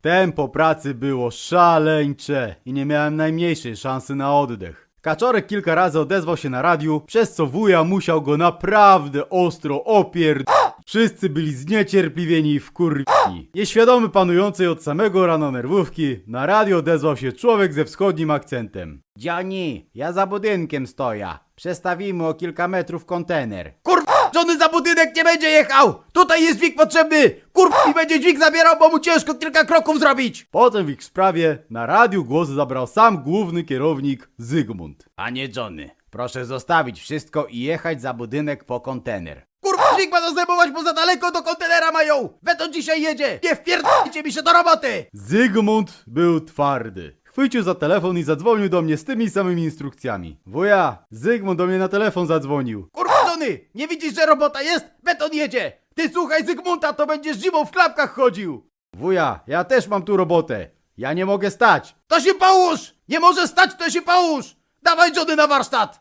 Tempo pracy było szaleńcze i nie miałem najmniejszej szansy na oddech. Kaczorek kilka razy odezwał się na radiu, przez co wuja musiał go naprawdę ostro opierd... Wszyscy byli zniecierpliwieni i wkurwieni. Nieświadomy panującej od samego rana nerwówki, na radio odezwał się człowiek ze wschodnim akcentem. Dziani, ja za budynkiem stoję. Przestawimy o kilka metrów kontener. Kurwa, żony za budynek nie będzie jechał! Tutaj jest dźwig potrzebny! Kurwa, i będzie dźwig zabierał, bo mu ciężko kilka kroków zrobić! Potem w ich sprawie na radiu głos zabrał sam główny kierownik Zygmunt. Panie Johnny, proszę zostawić wszystko i jechać za budynek po kontener. Kurwa, dźwig będą zajmować, bo za daleko do kontenera mają! Weto dzisiaj jedzie! Nie wpierdolcie mi się do roboty! Zygmunt był twardy. Chwycił za telefon i zadzwonił do mnie z tymi samymi instrukcjami. Wuja, Zygmunt do mnie na telefon zadzwonił. Kurwa, Johnny, nie widzisz, że robota jest? Beton jedzie! Ty słuchaj Zygmunta, to będziesz zimą w klapkach chodził! Wuja, ja też mam tu robotę. Ja nie mogę stać. To się połóż! Nie może stać, to się połóż! Dawaj Johnny na warsztat!